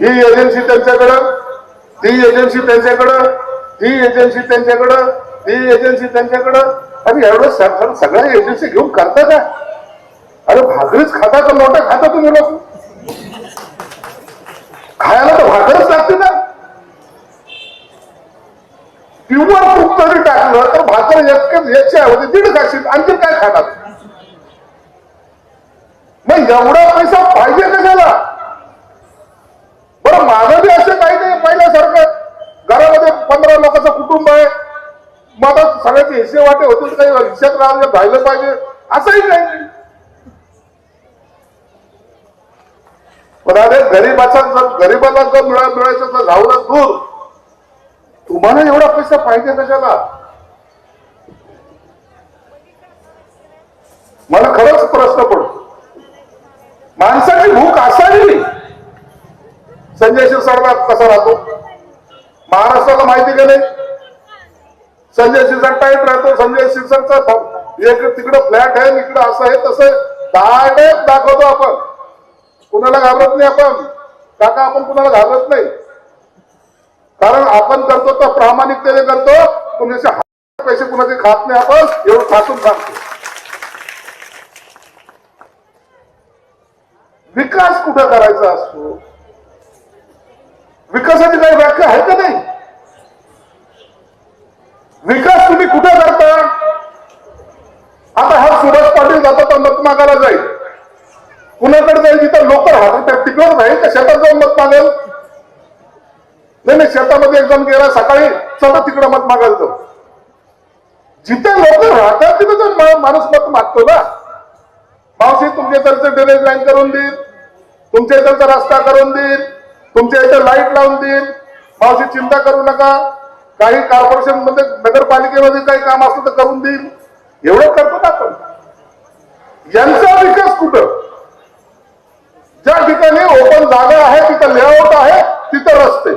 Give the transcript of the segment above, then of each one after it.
ही agency त्यांच्याकडं ती agency त्यांच्याकडं ही एजन्सी त्यांच्याकडं ही एजन्सी त्यांच्याकडं. आणि एवढं स- सगळ्या एजन्सी घेऊन करता का अरे भाकरीच खाता का नोटा खाता तुम्ही लोक. खायला तर भाकरच लागते ना. किंवा तूप जरी टाकलं तर भाकर एक एकशे ऐवजी दीड खाशील आणखी काय खाणार? मग एवढा पैसा पाहिजे कशाला? आता एसी हिस्से वाटे होतील काही रिक्षात राहिलं राहिलं पाहिजे. असंही काही नाही. पण अरे गरीबाचा जर गरीबाला जर मिळा मिळायचं तर झावलं दूर. तुम्हाला एवढा पैसा पाहिजे कशाला? मला खरंच प्रश्न पडतो. माणसाची भूक असावी संजय शिरसाटला कसा राहतो? महाराष्ट्राला माहिती का नाही? संजय शिरसाट टाईट राहतो. संजय शिरसाटचा एक तिकडं फ्लॅट आहे इकडं असं आहे तसं डायरेक्ट दाखवतो आपण. कुणाला घाबरत नाही आपण. काका आपण कुणाला घाबरत नाही. कारण आपण करतो तर प्रामाणिकतेने करतो. कुणाचे पैसे कुणाचे खात नाही आपण एवढं ठासून सांगतो. विकास कुठं करायचा असतो? विकासाची काही व्याख्या आहे का नाही विकास तुम्ही कुठे करता आता हा सुभाष पाटील जातो तर मत मागायला जाईल कुणाकडे जाईल जिथं लोक राहतात तिकडंच राहील तर शेतात जाऊन मत मागेल. नाही नाही शेतामध्ये एक जण गेला सकाळी चला तिकडं मत मागायला जाऊ जिथे लोक राहतात तिथे जाऊन माणूस मत मागतो ना. मावशी तुमच्या इथलचं ड्रेनेज लाईन करून देईल. तुमच्या इथलचा रस्ता करून देईल. तुमच्या इथं लाइट लावून देईल. मावशी चिंता करू नका. काही कॉर्पोरेशनमध्ये नगरपालिकेमध्ये काही काम असलं तर करून देईल. एवढं करतो ना आपण. यांचा विकास कुठं? जागा आहे तिथं लेआउट आहे तिथं रस्ते.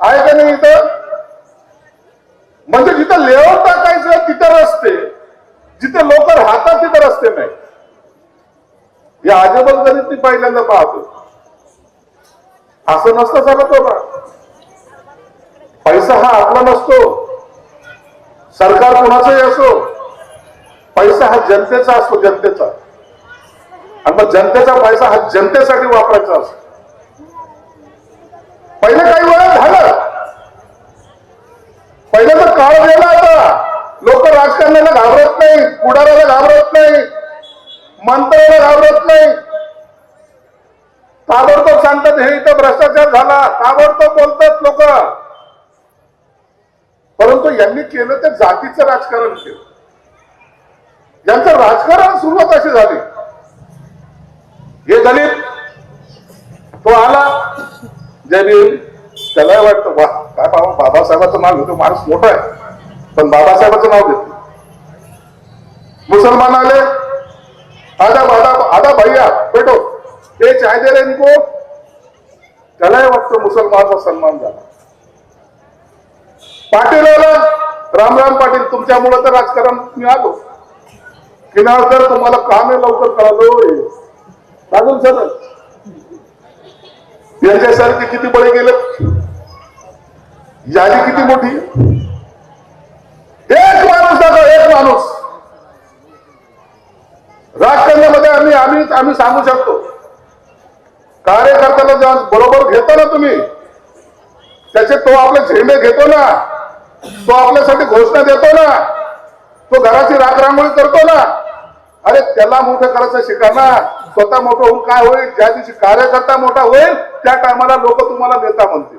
आहे का नाही इथं? म्हणजे जिथं लेआउट टाकायचं तिथं रस्ते. जिथे लोक राहतात तिथं रस्ते नाही. या अजबल गणित मी पहिल्यांदा पाहतो. असं नसतं चालत बाबा. पैसा हा आपला नसतो. सरकार कोणाचाही असो. पैसा हा जनतेचा असतो जनतेचा. आणि मग जनतेचा पैसा हा जनतेसाठी वापरायचा असतो पहिले काही वेळा झालं पहिल्याचा काळ गेला आता. लोक राजकारणाला घाबरत नाही पुढाऱ्याला घाबरत नाही मंत्र्याला घाबरत नाही. ताबडतोब सांगतात हे इथं भ्रष्टाचार झाला. ताबडतोब बोलतात लोक. परंतु यांनी केलं ते जातीचं राजकारण केलं. यांचं राजकारण सुरुवात अशी झाली. हे दलित तो आला. जय भीम. त्याला वाटतं वा काय बाबा बाबासाहेबाचं नाव घेतो. माणूस मोठा आहे. पण बाबासाहेबाचं नाव घेतो. मुसलमान आले. आधा आधा आधा भैया बेटो ते चाय दे इनको. त्यालाही वाटतं मुसलमानचा सन्मान झाला. पाटील आला. राम राम पाटील तुमच्यामुळं तर राजकारण मी आलो. किनाळकर तुम्हाला काम आहे लवकर कळालो. लागून सर यांच्यासारखे किती बळे गेले यादी किती मोठी? एक माणूस दादा एक माणूस. राजकारणामध्ये आम्ही आम्ही आम्ही सांगू शकतो. कार्यकर्त्याला जेव्हा बरोबर घेतो ना तुम्ही त्याचे तो आपले झेंडे घेतो ना तो आपल्यासाठी घोषणा देतो ना तो घराची राखरांगोळी करतो ना. अरे त्याला मोठं करायचं शिका ना. स्वतः मोठं होऊन काय होईल? ज्या दिवशी कार्यकर्ता मोठा होईल त्या टायमाला लोक तुम्हाला नेता म्हणतील.